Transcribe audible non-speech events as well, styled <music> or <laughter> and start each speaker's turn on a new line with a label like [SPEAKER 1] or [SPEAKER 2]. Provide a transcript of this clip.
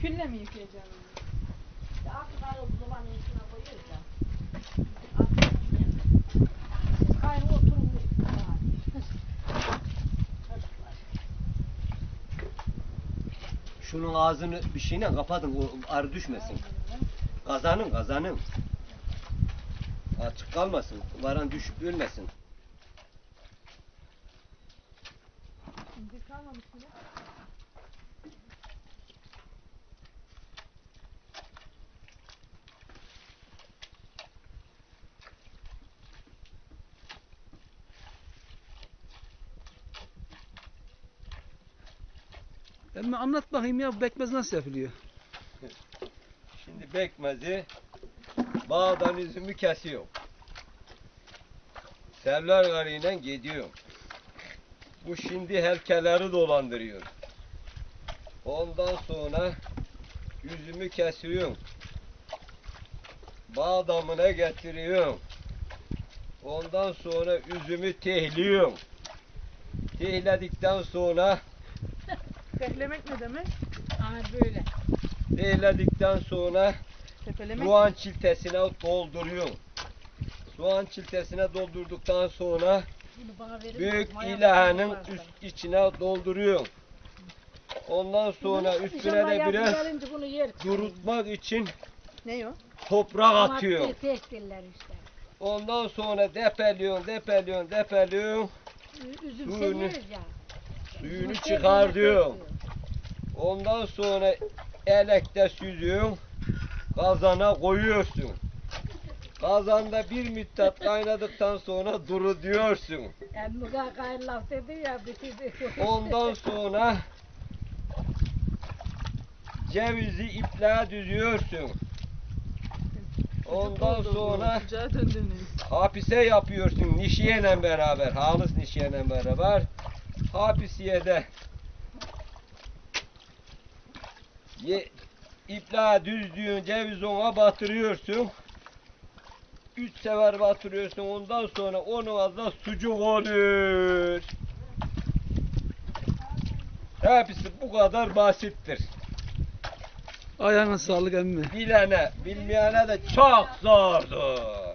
[SPEAKER 1] Külle mi yıkayacağım?
[SPEAKER 2] Akıları dumanın içine koyuyoruz ya. Siz gayrı oturun.
[SPEAKER 3] Şunun ağzını bir şeyle kapatın o arı düşmesin. Kazanın kazanın. Açık kalmasın. Varan düşüp ölmesin.
[SPEAKER 1] İncir kalmamış bile.
[SPEAKER 4] Emmi anlat bakayım ya bu bekmez nasıl yapılıyor?
[SPEAKER 3] Şimdi bekmezi bağdan üzümü kesiyor. Serler garıyla gidiyor. Bu şimdi helkeleri dolandırıyor. Ondan sonra üzümü kesiyor. Bağ damına getiriyor. Ondan sonra üzümü tehliyor. Tehledikten sonra
[SPEAKER 1] Tepelemek ne demek?
[SPEAKER 2] Aha böyle.
[SPEAKER 3] tehledikten sonra
[SPEAKER 1] Tepelemek.
[SPEAKER 3] soğan çiltesine dolduruyor. Soğan çiltesine doldurduktan sonra
[SPEAKER 2] Bunu bana verin.
[SPEAKER 3] büyük ilahanın üst içine dolduruyor. Ondan sonra üstüne de biraz durutmak için
[SPEAKER 1] Ne o?
[SPEAKER 3] toprak atıyor. Ondan sonra depeliyorsun, depeliyorsun, depeliyorsun.
[SPEAKER 2] Ü- Üzüm seviyoruz ya.
[SPEAKER 3] Suyunu
[SPEAKER 2] Üzümü
[SPEAKER 3] çıkar
[SPEAKER 2] sevdiğine
[SPEAKER 3] diyor.
[SPEAKER 2] seviyor.
[SPEAKER 3] Ondan sonra elekte süzüyorsun. Kazana koyuyorsun. Kazanda bir müddet kaynadıktan sonra duru diyorsun. Ondan <laughs> sonra cevizi ipliğe düzüyorsun. Ondan sonra hapise yapıyorsun nişiyeyle beraber, halis nişiyeyle beraber. Hapisiyede ye, ipliğe düzdüğün cevizi ona batırıyorsun. Üç sefer batırıyorsun ondan sonra onun adına sucuk olur. Hepsi bu kadar basittir.
[SPEAKER 4] Ayağına sağlık emmi.
[SPEAKER 3] Bilene, bilmeyene de çok zordur.